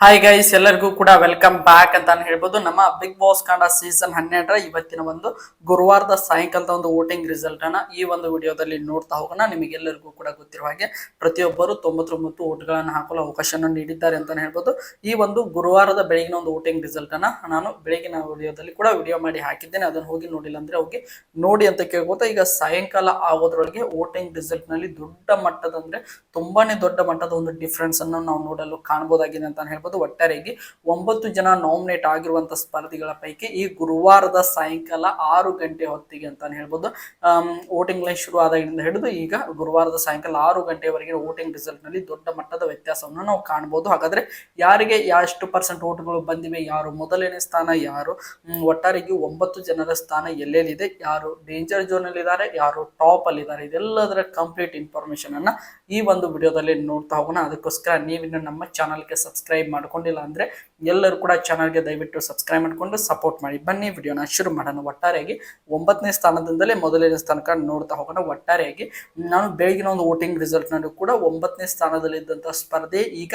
Hi guys ಎಲ್ಲರಿಗೂ ಕೂಡ welcome back ಅಂತ ಹೇಳ್ಬೋದು. ನಮ್ಮ ಬಿಗ್ ಬಾಸ್ ಕಾಂಡ ಸೀಸನ್ ಹನ್ನೆರಡರ ಇವತ್ತಿನ ಒಂದು ಗುರುವಾರದ ಸಾಯಂಕಾಲದ ಒಂದು ವೋಟಿಂಗ್ ರಿಸಲ್ಟ್ ಅನ್ನ ಈ ಒಂದು ವಿಡಿಯೋದಲ್ಲಿ ನೋಡ್ತಾ ಹೋಗೋಣ. ನಿಮಗೆಲ್ಲರಿಗೂ ಕೂಡ ಗೊತ್ತಿರುವ ಹಾಗೆ ಪ್ರತಿಯೊಬ್ಬರು ತೊಂಬತ್ತೊಂಬತ್ತು ಓಟ್ಗಳನ್ನು ಹಾಕಲು ಅವಕಾಶವನ್ನು ನೀಡಿದ್ದಾರೆ ಅಂತ ಹೇಳ್ಬೋದು. ಈ ಒಂದು ಗುರುವಾರದ ಬೆಳಗಿನ ಒಂದು ವೋಟಿಂಗ್ ರಿಸಲ್ಟ್ ಅನ್ನ ನಾನು ಬೆಳಗಿನ ವಿಡಿಯೋದಲ್ಲಿ ಕೂಡ ವಿಡಿಯೋ ಮಾಡಿ ಹಾಕಿದ್ದೇನೆ. ಅದನ್ನು ಹೋಗಿ ನೋಡಿಲ್ಲ ಅಂದ್ರೆ ಹೋಗಿ ನೋಡಿ ಅಂತ ಕೇಳ್ಬೋದು ಈಗ ಸಾಯಂಕಾಲ ಆಗೋದ್ರೊಳಗೆ ವೋಟಿಂಗ್ ರಿಸಲ್ಟ್ನಲ್ಲಿ ದೊಡ್ಡ ಮಟ್ಟದ ಅಂದ್ರೆ ತುಂಬಾನೇ ದೊಡ್ಡ ಮಟ್ಟದ ಒಂದು ಡಿಫ್ರೆನ್ಸ್ ಅನ್ನು ನಾವು ನೋಡಲು ಕಾಣಬಹುದಾಗಿದೆ ಅಂತ ಹೇಳ್ಬೋದು. ಒಟ್ಟಾರೆಯಾಗಿ ಒಂಬತ್ತು ಜನ ನಾಮಿನೇಟ್ ಆಗಿರುವಂತಹ ಸ್ಪರ್ಧಿಗಳ ಪೈಕಿ ಈ ಗುರುವಾರದ ಸಾಯಂಕಾಲ ಆರು ಗಂಟೆ ಹೊತ್ತಿಗೆ ಅಂತ ಹೇಳ್ಬೋದು. ವೋಟಿಂಗ್ ಲೈನ್ ಶುರು ಆದಾಗಿನಿಂದ ಹಿಡಿದು ಈಗ ಗುರುವಾರದ ಸಾಯಂಕಾಲ ಆರು ಗಂಟೆವರೆಗೆ ವೋಟಿಂಗ್ ರಿಸಲ್ಟ್ನಲ್ಲಿ ದೊಡ್ಡ ಮಟ್ಟದ ವ್ಯತ್ಯಾಸವನ್ನು ನಾವು ಕಾಣಬಹುದು ಹಾಗಾದ್ರೆ ಯಾರಿಗೆ ಎಷ್ಟು ಪರ್ಸೆಂಟ್ ವೋಟ್ಗಳು ಬಂದಿವೆ, ಯಾರು ಮೊದಲನೇ ಸ್ಥಾನ, ಯಾರು ಒಟ್ಟಾರೆಗೆ ಒಂಬತ್ತು ಜನರ ಸ್ಥಾನ ಎಲ್ಲೆಲ್ಲಿದೆ, ಯಾರು ಡೇಂಜರ್ ಝೋನ್ ಅಲ್ಲಿ ಇದ್ದಾರೆ ಯಾರು ಟಾಪ್ ಅಲ್ಲಿ ಇದ್ದಾರೆ ಇದೆಲ್ಲದರ ಕಂಪ್ಲೀಟ್ ಇನ್ಫಾರ್ಮೇಶನ್ ಅನ್ನ ಈ ಒಂದು ವಿಡಿಯೋದಲ್ಲಿ ನೋಡ್ತಾ ಹೋಗೋಣ. ಅದಕ್ಕೋಸ್ಕರ ನೀವಿನ್ನು ನಮ್ಮ ಚಾನಲ್ಗೆ ಸಬ್ಸ್ಕ್ರೈಬ್ ಮಾಡ್ಕೊಂಡಿಲ್ಲ ಅಂದ್ರೆ ಎಲ್ಲರೂ ಕೂಡ ಚಾನಲ್ಗೆ ದಯವಿಟ್ಟು ಸಬ್ಸ್ಕ್ರೈಬ್ ಮಾಡ್ಕೊಂಡು ಸಪೋರ್ಟ್ ಮಾಡಿ. ಬನ್ನಿ ವಿಡಿಯೋನ ಶುರು ಮಾಡೋಣ ಒಟ್ಟಾರೆಯಾಗಿ. ಒಂಬತ್ತನೇ ಸ್ಥಾನದಿಂದಲೇ ಮೊದಲನೇ ಸ್ಥಾನಕ್ಕ ನೋಡ್ತಾ ಹೋಗೋಣ ಒಟ್ಟಾರೆಯಾಗಿ. ನಾನು ಬೆಳಗಿನ ಒಂದು ವೋಟಿಂಗ್ ರಿಸಲ್ಟ್ ನಲ್ಲೂ ಕೂಡ ಒಂಬತ್ತನೇ ಸ್ಥಾನದಲ್ಲಿದ್ದಂಥ ಸ್ಪರ್ಧೆ ಈಗ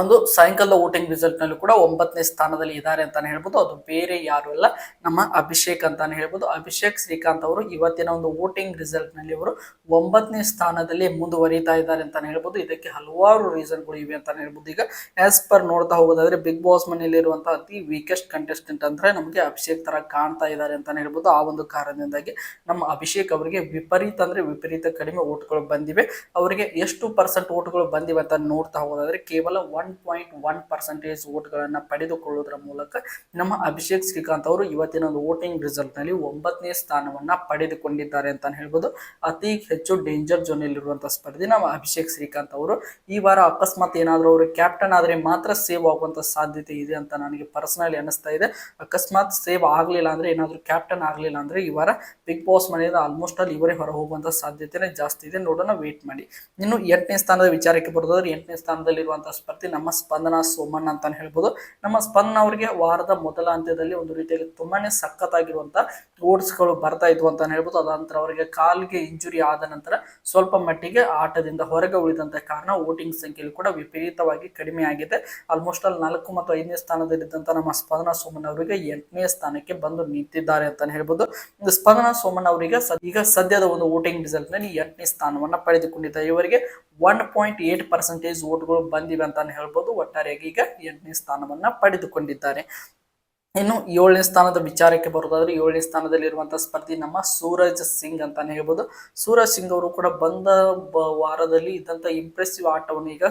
ಒಂದು ಸಾಯಂಕಾಲದ ವೋಟಿಂಗ್ ರಿಸಲ್ಟ್ ನಲ್ಲೂ ಕೂಡ ಒಂಬತ್ತನೇ ಸ್ಥಾನದಲ್ಲಿ ಇದ್ದಾರೆ ಅಂತಾನೆ ಹೇಳ್ಬೋದು. ಅದು ಬೇರೆ ಯಾರು ಅಲ್ಲ, ನಮ್ಮ ಅಭಿಷೇಕ್ ಅಂತಾನೆ ಹೇಳ್ಬೋದು. ಅಭಿಷೇಕ್ ಶ್ರೀಕಾಂತ್ ಅವರು ಇವತ್ತಿನ ಒಂದು ವೋಟಿಂಗ್ ರಿಸಲ್ಟ್ನಲ್ಲಿ ಅವರು ಒಂಬತ್ತನೇ ಸ್ಥಾನದಲ್ಲಿ ಮುಂದುವರಿತಾ ಇದ್ದಾರೆ ಅಂತಾನೆ ಹೇಳ್ಬೋದು. ಇದಕ್ಕೆ ಹಲವಾರು ರೀಸನ್ಗಳು ಇವೆ ಅಂತಾನೆ ಹೇಳ್ಬೋದು. ಈಗ ಆಸ್ ಪರ್ ನೋಡ್ತಾ ಹೋಗೋದಾದ್ರೆ ಬಿಗ್ ಬಾಸ್ ಮನೆಯಲ್ಲಿರುವಂತಹ ಅತಿ ವೀಕೆಸ್ಟ್ ಕಂಟೆಸ್ಟೆಂಟ್ ಅಂದ್ರೆ ನಮಗೆ ಅಭಿಷೇಕ್ ತರ ಕಾಣ್ತಾ ಇದ್ದಾರೆ ಅಂತಾನೆ ಹೇಳ್ಬೋದು. ಆ ಒಂದು ಕಾರಣದಿಂದಾಗಿ ನಮ್ಮ ಅಭಿಷೇಕ್ ಅವರಿಗೆ ವಿಪರೀತ ಅಂದ್ರೆ ವಿಪರೀತ ಕಡಿಮೆ ಓಟ್ಗಳು ಬಂದಿವೆ. ಅವರಿಗೆ ಎಷ್ಟು ಪರ್ಸೆಂಟ್ ಓಟ್ಗಳು ಬಂದಿವೆ ಅಂತ ನೋಡ್ತಾ ಹೋಗೋದಾದ್ರೆ ಕೇವಲ ಒನ್ ಪಾಯಿಂಟ್ ಒನ್ ಪರ್ಸೆಂಟೇಜ್ ಓಟ್ಗಳನ್ನ ಪಡೆದುಕೊಳ್ಳುವುದರ ಮೂಲಕ ನಮ್ಮ ಅಭಿಷೇಕ್ ಶ್ರೀಕಾಂತ್ ಅವರು ಇವತ್ತಿನ ಒಂದು ವೋಟಿಂಗ್ ರಿಸಲ್ಟ್ನಲ್ಲಿ ಒಂಬತ್ತನೇ ಸ್ಥಾನವನ್ನ ಪಡೆದುಕೊಂಡಿದ್ದಾರೆ ಅಂತ ಹೇಳ್ಬೋದು. ಅತಿ ಹೆಚ್ಚು ಡೇಂಜರ್ ಝೋನ್ ಇರುವಂತಹ ಸ್ಪರ್ಧೆ ನಮ್ಮ ಅಭಿಷೇಕ್ ಶ್ರೀಕಾಂತ್ ಅವರು. ಈ ವಾರ ಅಕಸ್ಮಾತ್ ಏನಾದರೂ ಅವರು ಕ್ಯಾಪ್ಟನ್ ಆದ್ರೆ ಮಾತ್ರ ಸೇವ್ ಆಗುವಂತ ಸಾಧ್ಯತೆ ಇದೆ ಅಂತ ನನಗೆ ಪರ್ಸನಲಿ ಅನಿಸ್ತಾ ಇದೆ. ಅಕಸ್ಮಾತ್ ಸೇವ್ ಆಗಲಿಲ್ಲ ಅಂದ್ರೆ, ಏನಾದರೂ ಕ್ಯಾಪ್ಟನ್ ಆಗ್ಲಿಲ್ಲ ಅಂದ್ರೆ ಈ ವಾರ ಬಿಗ್ ಬಾಸ್ ಮನೆಯಿಂದ ಆಲ್ಮೋಸ್ಟ್ ಅಲ್ಲಿ ಇವರೇ ಹೊರ ಹೋಗುವಂತ ಸಾಧ್ಯತೆನೇ ಜಾಸ್ತಿ ಇದೆ. ನೋಡೋಣ ವೇಟ್ ಮಾಡಿ. ಇನ್ನು ಎಂಟನೇ ಸ್ಥಾನದ ವಿಚಾರಕ್ಕೆ ಬರೋದಾದ್ರೆ, ಎಂಟನೇ ಸ್ಥಾನದಲ್ಲಿರುವಂತಹ ಸ್ಪರ್ಧೆ ನಮ್ಮ ಸ್ಪಂದನ ಸೋಮಣ್ಣ ಅಂತಾನೆ ಹೇಳ್ಬೋದು. ನಮ್ಮ ಸ್ಪಂದನ ಅವರಿಗೆ ವಾರದ ಮೊದಲ ಅಂತ್ಯದಲ್ಲಿ ಒಂದು ರೀತಿಯಲ್ಲಿ ತುಂಬಾನೇ ಸಖತ್ತಾಗಿರುವಂತ ಓಟ್ಸ್ಗಳು ಬರ್ತಾ ಇದ್ವು ಅಂತಾನೆ ಹೇಳ್ಬೋದು. ಅದ ನಂತರ ಅವರಿಗೆ ಕಾಲಿಗೆ ಇಂಜುರಿ ಆದ ನಂತರ ಸ್ವಲ್ಪ ಮಟ್ಟಿಗೆ ಆಟದಿಂದ ಹೊರಗೆ ಉಳಿದಂತ ಕಾರಣ ವೋಟಿಂಗ್ ಸಂಖ್ಯೆಯಲ್ಲಿ ಕೂಡ ವಿಪರೀತವಾಗಿ ಕಡಿಮೆ ಆಗಿದೆ. ಆಲ್ಮೋಸ್ಟ್ ಅಲ್ಲಿ ನಾಲ್ಕು ಮತ್ತು ಐದನೇ ಸ್ಥಾನದಲ್ಲಿದ್ದಂತ ನಮ್ಮ ಸ್ಪಂದನ ಸೋಮಣ್ಣ ಅವರಿಗೆ ಎಂಟನೇ ಸ್ಥಾನಕ್ಕೆ ಬಂದು ನಿಂತಿದ್ದಾರೆ ಅಂತಾನೆ ಹೇಳ್ಬೋದು. ಸ್ಪಂದನ ಸೋಮಣ್ಣ ಅವರಿಗೆ ಈಗ ಸದ್ಯದ ಒಂದು ವೋಟಿಂಗ್ ರಿಸಲ್ಟ್ನಲ್ಲಿ ಎಂಟನೇ ಸ್ಥಾನವನ್ನ ಪಡೆದುಕೊಂಡಿದ್ದಾರೆ. ಇವರಿಗೆ ಒನ್ ಪಾಯಿಂಟ್ ಏಟ್ ಪರ್ಸೆಂಟೇಜ್ ಓಟ್ಗಳು ಬಂದಿವೆ ಅಂತಾನೆ ಹೇಳ್ಬೋದು ಒಟ್ಟಾರೆಯಾಗಿ ಈಗ ಎಂಟನೇ ಸ್ಥಾನವನ್ನ ಪಡೆದುಕೊಂಡಿದ್ದಾರೆ. ಇನ್ನು ಏಳನೇ ಸ್ಥಾನದ ವಿಚಾರಕ್ಕೆ ಬರೋದಾದ್ರೆ ಏಳನೇ ಸ್ಥಾನದಲ್ಲಿರುವಂತಹ ಸ್ಪರ್ಧಿ ನಮ್ಮ ಸೂರಜ್ ಸಿಂಗ್ ಅಂತಾನೆ ಹೇಳ್ಬೋದು. ಸೂರಜ್ ಸಿಂಗ್ ಅವರು ಕೂಡ ಬಂದ ವಾರದಲ್ಲಿ ಇದ್ದಂತ ಇಂಪ್ರೆಸಿವ್ ಆಟವನ್ನು ಈಗ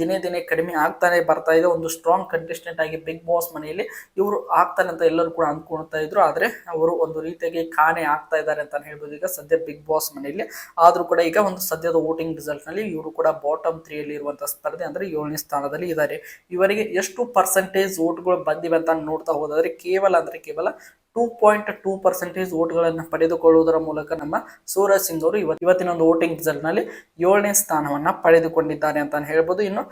ದಿನೇ ದಿನೇ ಕಡಿಮೆ ಆಗ್ತಾನೆ ಬರ್ತಾ ಇದೆ. ಒಂದು ಸ್ಟ್ರಾಂಗ್ ಕಂಟೆಸ್ಟೆಂಟ್ ಆಗಿ ಬಿಗ್ ಬಾಸ್ ಮನೆಯಲ್ಲಿ ಇವರು ಆಗ್ತಾನೆ ಅಂತ ಎಲ್ಲರೂ ಕೂಡ ಅಂದ್ಕೊಳ್ತಾ ಇದ್ರು. ಆದ್ರೆ ಅವರು ಒಂದು ರೀತಿಯಾಗಿ ಕಾಣೆ ಆಗ್ತಾ ಇದ್ದಾರೆ ಅಂತಾನೆ ಹೇಳ್ಬೋದು. ಈಗ ಸದ್ಯ ಬಿಗ್ ಬಾಸ್ ಮನೆಯಲ್ಲಿ. ಆದರೂ ಕೂಡ ಈಗ ಒಂದು ಸದ್ಯದ ವೋಟಿಂಗ್ ರಿಸಲ್ಟ್ನಲ್ಲಿ ಇವರು ಕೂಡ ಬಾಟಮ್ ತ್ರೀ ಅಲ್ಲಿ ಇರುವಂತಹ ಸ್ಪರ್ಧೆ ಅಂದ್ರೆ ಏಳನೇ ಸ್ಥಾನದಲ್ಲಿ ಇದ್ದಾರೆ. ಇವರಿಗೆ ಎಷ್ಟು ಪರ್ಸೆಂಟೇಜ್ ಓಟ್ಗಳು ಬಂದಿವೆ ಅಂತ ನೋಡ್ತಾ ಹೋದಾದ್ರೆ ಕೇವಲ ಅಂದ್ರೆ ಕೇವಲ ಟೂ ಪಾಯಿಂಟ್ ಟೂ ಪರ್ಸೆಂಟೇಜ್ ಓಟ್ಗಳನ್ನು ಪಡೆದುಕೊಳ್ಳುವುದರ ಮೂಲಕ ನಮ್ಮ ಸೂರಜ್ ಸಿಂಗ್ ಅವರು ಇವತ್ತು ಇವತ್ತಿನ ಒಂದು ವೋಟಿಂಗ್ ರಿಸಲ್ಟ್ನಲ್ಲಿ ಏಳನೇ ಸ್ಥಾನವನ್ನ ಪಡೆದುಕೊಂಡಿದ್ದಾರೆ ಅಂತ ಹೇಳ್ಬೋದು. ಇನ್ನು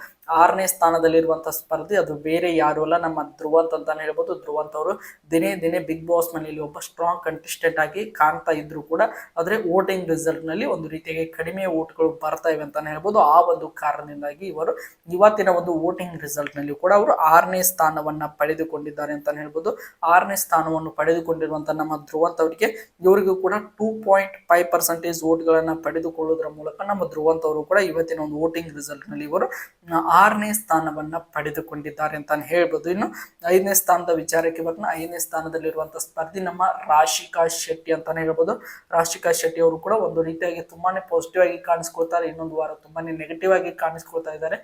ಆರನೇ ಸ್ಥಾನದಲ್ಲಿರುವಂಥ ಸ್ಪರ್ಧಿ ಅದು ಬೇರೆ ಯಾರು ಅಲ್ಲ, ನಮ್ಮ ಧ್ರುವಂತ್ ಅಂತಾನೆ ಹೇಳ್ಬೋದು. ಧ್ರುವಂತ್ ಅವರು ದಿನೇ ದಿನೇ ಬಿಗ್ ಬಾಸ್ ಮನೆಯಲ್ಲಿ ಒಬ್ಬ ಸ್ಟ್ರಾಂಗ್ ಕಂಟೆಸ್ಟೆಂಟ್ ಆಗಿ ಕಾಣ್ತಾ ಇದ್ರು ಕೂಡ ಆದರೆ ವೋಟಿಂಗ್ ರಿಸಲ್ಟ್ನಲ್ಲಿ ಒಂದು ರೀತಿಯಾಗಿ ಕಡಿಮೆ ಓಟ್ಗಳು ಬರ್ತಾ ಇವೆ ಅಂತಾನೆ ಹೇಳ್ಬೋದು. ಆ ಒಂದು ಕಾರಣದಿಂದಾಗಿ ಇವರು ಇವತ್ತಿನ ಒಂದು ವೋಟಿಂಗ್ ರಿಸಲ್ಟ್ನಲ್ಲಿ ಕೂಡ ಅವರು ಆರನೇ ಸ್ಥಾನವನ್ನ ಪಡೆದುಕೊಂಡಿದ್ದಾರೆ ಅಂತಾನೆ ಹೇಳ್ಬೋದು. ಆರನೇ ಸ್ಥಾನವನ್ನು ಪಡೆದುಕೊಂಡಿರುವಂತ ನಮ್ಮ ಧ್ರುವಂತ್ ಅವರಿಗೆ, ಇವರಿಗೂ ಕೂಡ ಟೂ ಪಾಯಿಂಟ್ ಫೈವ್ ಪರ್ಸೆಂಟೇಜ್ ಓಟ್ಗಳನ್ನ ಪಡೆದುಕೊಳ್ಳುವುದರ ಮೂಲಕ ನಮ್ಮ ಧ್ರುವಂತ್ ಅವರು ಕೂಡ ಇವತ್ತಿನ ಒಂದು ವೋಟಿಂಗ್ ರಿಸಲ್ಟ್ನಲ್ಲಿ ಇವರು ಆರನೇ ಸ್ಥಾನವನ್ನ ಪಡೆದುಕೊಂಡಿದ್ದಾರೆ ಅಂತಾನೆ ಹೇಳ್ಬೋದು. ಇನ್ನು ಐದನೇ ಸ್ಥಾನದ ವಿಚಾರಕ್ಕೆ ಬರ್ತಾ ಐದನೇ ಸ್ಥಾನದಲ್ಲಿರುವಂತಹ ಸ್ಪರ್ಧಿ ನಮ್ಮ ರಾಶಿಕಾ ಶೆಟ್ಟಿ ಅಂತಾನೆ ಹೇಳ್ಬೋದು. ರಾಶಿಕಾ ಶೆಟ್ಟಿ ಅವರು ಕೂಡ ಒಂದು ರೀತಿಯಾಗಿ ತುಂಬಾನೇ ಪಾಸಿಟಿವ್ ಆಗಿ ಕಾಣಿಸ್ಕೊಳ್ತಾರೆ, ಇನ್ನೊಂದು ವಾರ ತುಂಬಾನೇ ನೆಗೆಟಿವ್ ಆಗಿ ಕಾಣಿಸ್ಕೊಳ್ತಾ ಇದ್ದಾರೆ.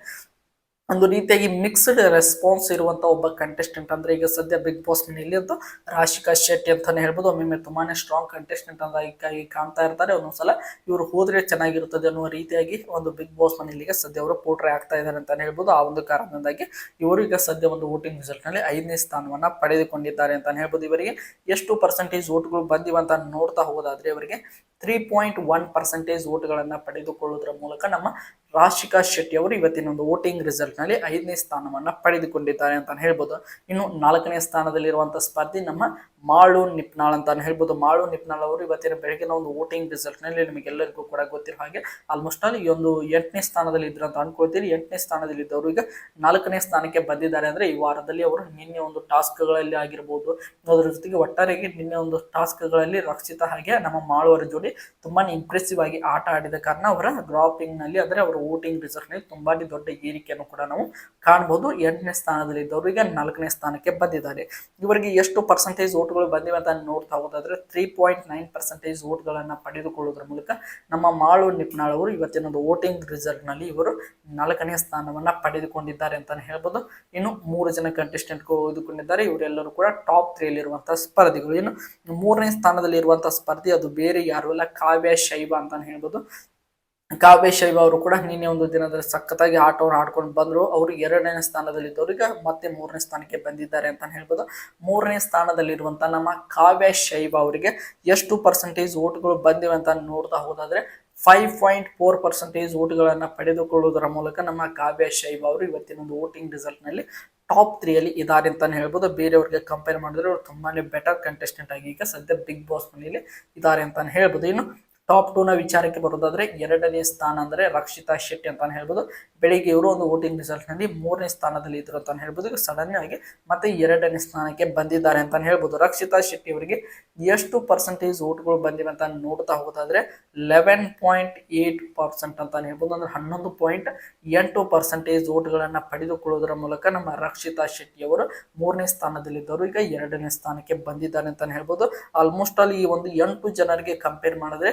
ಒಂದು ರೀತಿಯಾಗಿ ಮಿಕ್ಸ್ಡ್ ರೆಸ್ಪಾನ್ಸ್ ಇರುವಂತ ಒಬ್ಬ ಕಂಟೆಸ್ಟೆಂಟ್ ಅಂದ್ರೆ ಈಗ ಸದ್ಯ ಬಿಗ್ ಬಾಸ್ ಮನೆಯಲ್ಲಿ ಅಂತೂ ರಾಶಿಕಾ ಶೆಟ್ಟಿ ಅಂತಾನೆ ಹೇಳ್ಬೋದು. ಒಮ್ಮೊಮ್ಮೆ ತುಂಬಾನೇ ಸ್ಟ್ರಾಂಗ್ ಕಂಟೆಸ್ಟೆಂಟ್ ಅಂತ ಈಗ ಕಾಣ್ತಾ ಇರ್ತಾರೆ. ಒಂದೊಂದ್ಸಲ ಇವರು ಹೋದ್ರೆ ಚೆನ್ನಾಗಿರುತ್ತದೆ ಅನ್ನೋ ರೀತಿಯಾಗಿ ಒಂದು ಬಿಗ್ ಬಾಸ್ ಮನೆಯಲ್ಲಿಗೆ ಸದ್ಯ ಅವರು ಪೋಟ್ರೆ ಆಗ್ತಾ ಇದ್ದಾರೆ ಅಂತಾನೆ ಹೇಳ್ಬೋದು. ಆ ಒಂದು ಕಾರಣದಿಂದಾಗಿ ಇವರು ಈಗ ಸದ್ಯ ಒಂದು ವೋಟಿಂಗ್ ರಿಸಲ್ಟ್ನಲ್ಲಿ ಐದನೇ ಸ್ಥಾನವನ್ನ ಪಡೆದುಕೊಂಡಿದ್ದಾರೆ ಅಂತಾನೆ ಹೇಳ್ಬೋದು. ಇವರಿಗೆ ಎಷ್ಟು ಪರ್ಸೆಂಟೇಜ್ ಓಟ್ಗಳು ಬಂದಿವೆ ಅಂತ ನೋಡ್ತಾ ಹೋಗೋದಾದ್ರೆ ಇವರಿಗೆ ತ್ರೀ ಪಾಯಿಂಟ್ ಒನ್ ಪರ್ಸೆಂಟೇಜ್ ಓಟ್ಗಳನ್ನ ಪಡೆದುಕೊಳ್ಳುವುದರ ಮೂಲಕ ನಮ್ಮ ರಾಶಿಕಾ ಶೆಟ್ಟಿ ಅವರು ಇವತ್ತಿನ ಒಂದು ವೋಟಿಂಗ್ ರಿಸಲ್ಟ್ನಲ್ಲಿ ಐದನೇ ಸ್ಥಾನವನ್ನ ಪಡೆದುಕೊಂಡಿದ್ದಾರೆ ಅಂತ ಹೇಳ್ಬೋದು. ಇನ್ನು ನಾಲ್ಕನೇ ಸ್ಥಾನದಲ್ಲಿರುವಂತಹ ಸ್ಪರ್ಧಿ ನಮ್ಮ ಮಾಳು ನಿಪ್ನಾಳ್ ಅಂತ ಹೇಳ್ಬೋದು. ಮಾಳು ನಿಪ್ನಾಳ್ ಅವರು ಇವತ್ತಿನ ಬೆಳಗಿನ ಒಂದು ವೋಟಿಂಗ್ ರಿಸಲ್ಟ್ನಲ್ಲಿ ನಿಮಗೆಲ್ಲರಿಗೂ ಕೂಡ ಗೊತ್ತಿರೋ ಹಾಗೆ ಆಲ್ಮೋಸ್ಟ್ ಆಲ್ ಈ ಒಂದು ಎಂಟನೇ ಸ್ಥಾನದಲ್ಲಿ ಇದ್ರು ಅಂತ ಅನ್ಕೊಳ್ತೀರಿ. ಎಂಟನೇ ಸ್ಥಾನದಲ್ಲಿ ಇದ್ದವರು ಈಗ ನಾಲ್ಕನೇ ಸ್ಥಾನಕ್ಕೆ ಬಂದಿದ್ದಾರೆ ಅಂದ್ರೆ ಈ ವಾರದಲ್ಲಿ ಅವರು ನಿನ್ನೆ ಒಂದು ಟಾಸ್ಕ್ಗಳಲ್ಲಿ ಆಗಿರ್ಬೋದು. ಅದರ ಜೊತೆಗೆ ಒಟ್ಟಾರೆಯಾಗಿ ನಿನ್ನೆ ಒಂದು ಟಾಸ್ಕ್ಗಳಲ್ಲಿ ರಕ್ಷಿತ ಹಾಗೆ ನಮ್ಮ ಮಾಳುವರ ಜೋಡಿ ತುಂಬಾನೇ ಇಂಪ್ರೆಸಿವ್ ಆಗಿ ಆಟ ಆಡಿದ ಕಾರಣ ಅವರ ಡ್ರಾಪಿಂಗ್ನಲ್ಲಿ ನಲ್ಲಿ ಅಂದ್ರೆ ಅವರ ವೋಟಿಂಗ್ ರಿಸಲ್ಟ್ನಲ್ಲಿ ತುಂಬಾನೇ ದೊಡ್ಡ ಏರಿಕೆಯನ್ನು ಕೂಡ ನಾವು ಕಾಣಬಹುದು ಎಂಟನೇ ಸ್ಥಾನದಲ್ಲಿ ಇದ್ದವರು ಈಗ ನಾಲ್ಕನೇ ಸ್ಥಾನಕ್ಕೆ ಬಂದಿದ್ದಾರೆ. ಇವರಿಗೆ ಎಷ್ಟು ಪರ್ಸೆಂಟೇಜ್ ಓಟ್ಗಳು ಬಂದಿವೆ ಅಂತ ನೋಡ್ತಾ ಹೋದಾದ್ರೆ ತ್ರೀ ಪಾಯಿಂಟ್ ನೈನ್ ಪರ್ಸೆಂಟೇಜ್ ಓಟ್ಗಳನ್ನು ಪಡೆದುಕೊಳ್ಳುವುದರ ಮೂಲಕ ನಮ್ಮ ಮಾಳು ನಿಪ್ನಾಳ್ ಅವರು ಇವತ್ತಿನ ಒಂದು ವೋಟಿಂಗ್ ರಿಸಲ್ಟ್ನಲ್ಲಿ ಇವರು ನಾಲ್ಕನೇ ಸ್ಥಾನವನ್ನು ಪಡೆದುಕೊಂಡಿದ್ದಾರೆ ಅಂತಲೇ ಹೇಳ್ಬೋದು. ಇನ್ನು ಮೂರು ಜನ ಕಂಟೆಸ್ಟೆಂಟ್ ಓದಿಕೊಂಡಿದ್ದಾರೆ ಇವರೆಲ್ಲರೂ ಕೂಡ ಟಾಪ್ ತ್ರೀಯಲ್ಲಿರುವಂಥ ಸ್ಪರ್ಧಿಗಳು. ಇನ್ನು ಮೂರನೇ ಸ್ಥಾನದಲ್ಲಿ ಇರುವಂತಹ ಸ್ಪರ್ಧಿ ಅದು ಬೇರೆ ಯಾರು ಅಲ್ಲ. ಕಾವ್ಯ ಶೈಬ ಅಂತಲೇ ಹೇಳ್ಬೋದು. ಕಾವ್ಯ ಶೈವ ಅವರು ಕೂಡ ನಿನ್ನೆ ಒಂದು ದಿನದಲ್ಲಿ ಸಖತ್ತಾಗಿ ಆಟವನ್ನು ಆಡ್ಕೊಂಡು ಬಂದರು. ಅವರು ಎರಡನೇ ಸ್ಥಾನದಲ್ಲಿದ್ದವರು. ಈಗ ಮತ್ತೆ ಮೂರನೇ ಸ್ಥಾನಕ್ಕೆ ಬಂದಿದ್ದಾರೆ ಅಂತ ಹೇಳ್ಬೋದು. ಮೂರನೇ ಸ್ಥಾನದಲ್ಲಿರುವಂಥ ನಮ್ಮ ಕಾವ್ಯ ಶೈವ ಅವರಿಗೆ ಎಷ್ಟು ಪರ್ಸೆಂಟೇಜ್ ಓಟ್ಗಳು ಬಂದಿವೆ ಅಂತ ನೋಡ್ತಾ ಹೋದಾದರೆ ಫೈವ್ ಪಾಯಿಂಟ್ ಫೋರ್ ಪರ್ಸೆಂಟೇಜ್ ಓಟ್ಗಳನ್ನು ಪಡೆದುಕೊಳ್ಳುವುದರ ಮೂಲಕ ನಮ್ಮ ಕಾವ್ಯ ಶೈವ ಅವರು ಇವತ್ತಿನ ಒಂದು ವೋಟಿಂಗ್ ರಿಸಲ್ಟ್ನಲ್ಲಿ ಟಾಪ್ ತ್ರೀಯಲ್ಲಿ ಇದ್ದಾರೆ ಅಂತಲೇ ಹೇಳ್ಬೋದು. ಬೇರೆಯವ್ರಿಗೆ ಕಂಪೇರ್ ಮಾಡಿದ್ರೆ ಅವರು ತುಂಬಾ ಬೆಟರ್ ಕಂಟೆಸ್ಟೆಂಟ್ ಆಗಿ ಈಗ ಸದ್ಯ ಬಿಗ್ ಬಾಸ್ ಮನೆಯಲ್ಲಿ ಇದ್ದಾರೆ ಅಂತಲೇ ಹೇಳ್ಬೋದು. ಇನ್ನು ಟಾಪ್ ಟೂ ನ ವಿಚಾರಕ್ಕೆ ಬರೋದಾದ್ರೆ ಎರಡನೇ ಸ್ಥಾನ ಅಂದ್ರೆ ರಕ್ಷಿತಾ ಶೆಟ್ಟಿ ಅಂತಾನೆ ಹೇಳ್ಬೋದು. ಬೆಳಿಗ್ಗೆ ಇವರು ಒಂದು ವೋಟಿಂಗ್ ರಿಸಲ್ಟ್ನಲ್ಲಿ ಮೂರನೇ ಸ್ಥಾನದಲ್ಲಿ ಇದ್ರು ಅಂತಾನೆ ಹೇಳ್ಬೋದು. ಈಗ ಸಡನ್ ಆಗಿ ಮತ್ತೆ ಎರಡನೇ ಸ್ಥಾನಕ್ಕೆ ಬಂದಿದ್ದಾರೆ ಅಂತಾನೆ ಹೇಳ್ಬೋದು. ರಕ್ಷಿತಾ ಶೆಟ್ಟಿ ಅವರಿಗೆ ಎಷ್ಟು ಪರ್ಸೆಂಟೇಜ್ ಓಟ್ಗಳು ಬಂದಿವೆ ಅಂತ ನೋಡ್ತಾ ಹೋಗೋದಾದ್ರೆ ಲೆವೆನ್ ಪಾಯಿಂಟ್ ಏಟ್ ಪರ್ಸೆಂಟ್ ಅಂತಾನೆ ಹೇಳ್ಬೋದು. ಅಂದ್ರೆ ಹನ್ನೊಂದು ಪಾಯಿಂಟ್ ಎಂಟು ಪರ್ಸೆಂಟೇಜ್ ಓಟ್ಗಳನ್ನ ಪಡೆದುಕೊಳ್ಳುವುದರ ಮೂಲಕ ನಮ್ಮ ರಕ್ಷಿತಾ ಶೆಟ್ಟಿ ಅವರು ಮೂರನೇ ಸ್ಥಾನದಲ್ಲಿದ್ದವರು ಈಗ ಎರಡನೇ ಸ್ಥಾನಕ್ಕೆ ಬಂದಿದ್ದಾರೆ ಅಂತ ಹೇಳ್ಬೋದು. ಆಲ್ಮೋಸ್ಟ್ ಅಲ್ಲಿ ಈ ಒಂದು ಎಂಟು ಜನರಿಗೆ ಕಂಪೇರ್ ಮಾಡಿದ್ರೆ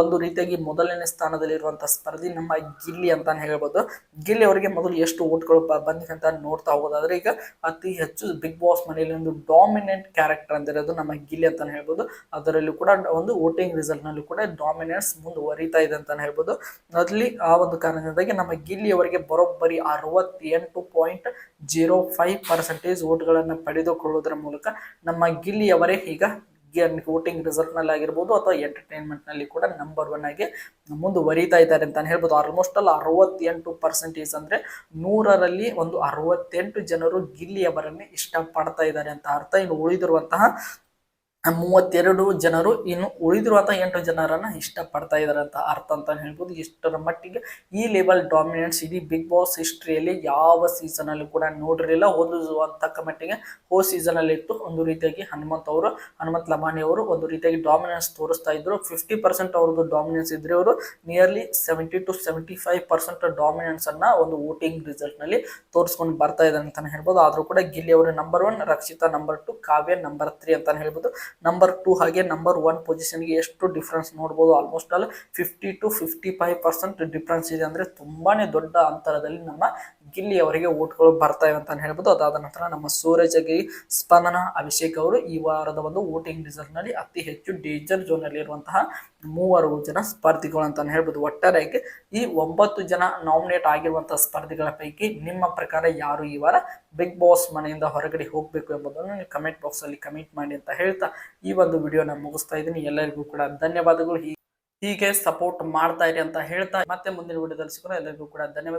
ಒಂದು ರೀತಿಯಾಗಿ ಮೊದಲನೇ ಸ್ಥಾನದಲ್ಲಿರುವಂಥ ಸ್ಪರ್ಧಿ ನಮ್ಮ ಗಿಲ್ಲಿ ಅಂತಾನೆ ಹೇಳ್ಬೋದು. ಗಿಲ್ಲಿ ಅವರಿಗೆ ಮೊದಲು ಎಷ್ಟು ಓಟ್ಗಳು ಬಂದಿದೆ ಅಂತ ನೋಡ್ತಾ ಹೋಗೋದಾದ್ರೆ ಈಗ ಅತಿ ಹೆಚ್ಚು ಬಿಗ್ ಬಾಸ್ ಮನೆಯಲ್ಲಿ ಒಂದು ಡಾಮಿನೆಂಟ್ ಕ್ಯಾರೆಕ್ಟರ್ ಅಂದಿರೋದು ನಮ್ಮ ಗಿಲ್ಲಿ ಅಂತಾನೆ ಹೇಳ್ಬೋದು. ಅದರಲ್ಲೂ ಕೂಡ ಒಂದು ವೋಟಿಂಗ್ ರಿಸಲ್ಟ್ ನಲ್ಲೂ ಕೂಡ ಡಾಮಿನೆನ್ಸ್ ಮುಂದುವರಿತಾ ಇದೆ ಅಂತಾನೆ ಹೇಳ್ಬೋದು. ಅಲ್ಲಿ ಆ ಒಂದು ಕಾರಣದಿಂದಾಗಿ ನಮ್ಮ ಗಿಲ್ಲಿ ಅವರಿಗೆ ಬರೋಬ್ಬರಿ ಅರವತ್ತೆಂಟು ಪಾಯಿಂಟ್ ಜೀರೋ ಫೈವ್ ಪರ್ಸೆಂಟೇಜ್ ಓಟ್ಗಳನ್ನು ಪಡೆದುಕೊಳ್ಳೋದ್ರ ಮೂಲಕ ನಮ್ಮ ಗಿಲ್ಲಿ ಅವರೇ ಈಗ ವೋಟಿಂಗ್ ರಿಸಲ್ಟ್ನಲ್ಲಿ ಆಗಿರ್ಬೋದು ಅಥವಾ ಎಂಟರ್ಟೈನ್ಮೆಂಟ್ನಲ್ಲಿ ಕೂಡ ನಂಬರ್ ಒನ್ ಆಗಿ ಮುಂದುವರಿತಾ ಇದ್ದಾರೆ ಅಂತಾನೆ ಹೇಳ್ಬೋದು. ಆಲ್ಮೋಸ್ಟ್ ಅಲ್ಲಿ ಅರವತ್ತೆಂಟು ಪರ್ಸೆಂಟೇಜ್ ಅಂದ್ರೆ ನೂರರಲ್ಲಿ ಒಂದು ಅರವತ್ತೆಂಟು ಜನರು ಗಿಲ್ಲಿ ಅವರನ್ನೇ ಇಷ್ಟಪಡ್ತಾ ಇದ್ದಾರೆ ಅಂತ ಅರ್ಥ. ಇನ್ನು ಉಳಿದಿರುವಂತಹ ಮೂವತ್ತೆರಡು ಜನರು, ಇನ್ನು ಉಳಿದಿರುವ ಎಂಟು ಜನರನ್ನ ಇಷ್ಟಪಡ್ತಾ ಇದ್ದಾರೆ ಅಂತ ಅರ್ಥ ಅಂತ ಹೇಳ್ಬೋದು. ಇಷ್ಟರ ಮಟ್ಟಿಗೆ ಈ ಲೆವೆಲ್ ಡಾಮಿನೆನ್ಸ್ ಇಡೀ ಬಿಗ್ ಬಾಸ್ ಹಿಸ್ಟ್ರಿಯಲ್ಲಿ ಯಾವ ಸೀಸನ್ ಅಲ್ಲಿ ಕೂಡ ನೋಡಿರಲಿಲ್ಲ. ಹೋಲಿಸುವಂತ ಮಟ್ಟಿಗೆ ಹೋ ಸೀಸನ್ ಅಲ್ಲಿ ಇತ್ತು. ಒಂದು ರೀತಿಯಾಗಿ ಹನುಮಂತ್ ಅವರು, ಹನುಮಂತ್ ಲಮಾನಿ ಅವರು ಒಂದು ರೀತಿಯಾಗಿ ಡಾಮಿನೆನ್ಸ್ ತೋರಿಸ್ತಾ ಇದ್ರು. ಫಿಫ್ಟಿ ಪರ್ಸೆಂಟ್ ಅವ್ರದ್ದು ಡಾಮಿನೆನ್ಸ್ ಇದ್ರೆ ಅವರು nearly seventy two seventy five percent dominance ಅನ್ನ ಒಂದು ವೋಟಿಂಗ್ ರಿಸಲ್ಟ್ನಲ್ಲಿ ತೋರಿಸ್ಕೊಂಡು ಬರ್ತಾ ಇದ್ದಾರೆ ಅಂತಾನೆ ಹೇಳ್ಬೋದು. ಆದ್ರೂ ಕೂಡ ಗಿಲ್ಲಿ ಅವರು number one Rakshita number two Kavya number three ಅಂತಾನೆ ಹೇಳ್ಬೋದು. ನಂಬರ್ ಟೂ ಹಾಗೆ ನಂಬರ್ ಒನ್ ಪೊಸಿಷನ್ಗೆ ಎಷ್ಟು ಡಿಫ್ರೆನ್ಸ್ ನೋಡ್ಬೋದು? Almost all fifty two fifty five percent difference ಇದೆ. ಅಂದ್ರೆ ತುಂಬಾನೇ ದೊಡ್ಡ ಅಂತರದಲ್ಲಿ ನಮ್ಮ ಗಿಲ್ಲಿ ಅವರಿಗೆ ಓಟ್ಗಳು ಬರ್ತಾ ಇವೆ ಅಂತ ಹೇಳ್ಬೋದು. ಅದಾದ ನಂತರ ನಮ್ಮ ಸೂರಜಗಿ ಸ್ಪಂದನ ಅಭಿಷೇಕ್ ಅವರು ಈ ವಾರದ ಒಂದು ವೋಟಿಂಗ್ ರಿಸಲ್ಟ್ನಲ್ಲಿ ಅತಿ ಹೆಚ್ಚು ಡೇಂಜರ್ ಝೋನ್ ಅಲ್ಲಿ ಇರುವಂತಹ ಮೂವರು ಜನ ಸ್ಪರ್ಧಿಗಳು ಅಂತ ಹೇಳ್ಬೋದು. ಒಟ್ಟಾರೆಯಾಗಿ ಈ ಒಂಬತ್ತು ಜನ ನಾಮಿನೇಟ್ ಆಗಿರುವಂತಹ ಸ್ಪರ್ಧಿಗಳ ಪೈಕಿ ನಿಮ್ಮ ಪ್ರಕಾರ ಯಾರು ಈ ವಾರ ಬಿಗ್ ಬಾಸ್ ಮನೆಯಿಂದ ಹೊರಗಡೆ ಹೋಗಬೇಕು ಎಂಬುದನ್ನು ನೀವು ಕಮೆಂಟ್ ಬಾಕ್ಸ್ ಅಲ್ಲಿ ಕಮೆಂಟ್ ಮಾಡಿ ಅಂತ ಹೇಳ್ತಾ ಈ ಒಂದು ವಿಡಿಯೋನ ಮುಗಿಸ್ತಾ ಇದ್ದೀನಿ. ಎಲ್ಲರಿಗೂ ಕೂಡ ಧನ್ಯವಾದಗಳು. ಹೀಗೆ ಸಪೋರ್ಟ್ ಮಾಡ್ತಾ ಇರಿ ಅಂತ ಹೇಳ್ತಾ ಮತ್ತೆ ಮುಂದಿನ ವಿಡಿಯೋದಲ್ಲಿ ಸಿಗೋಣ. ಎಲ್ಲರಿಗೂ ಕೂಡ ಧನ್ಯವಾದಗಳು.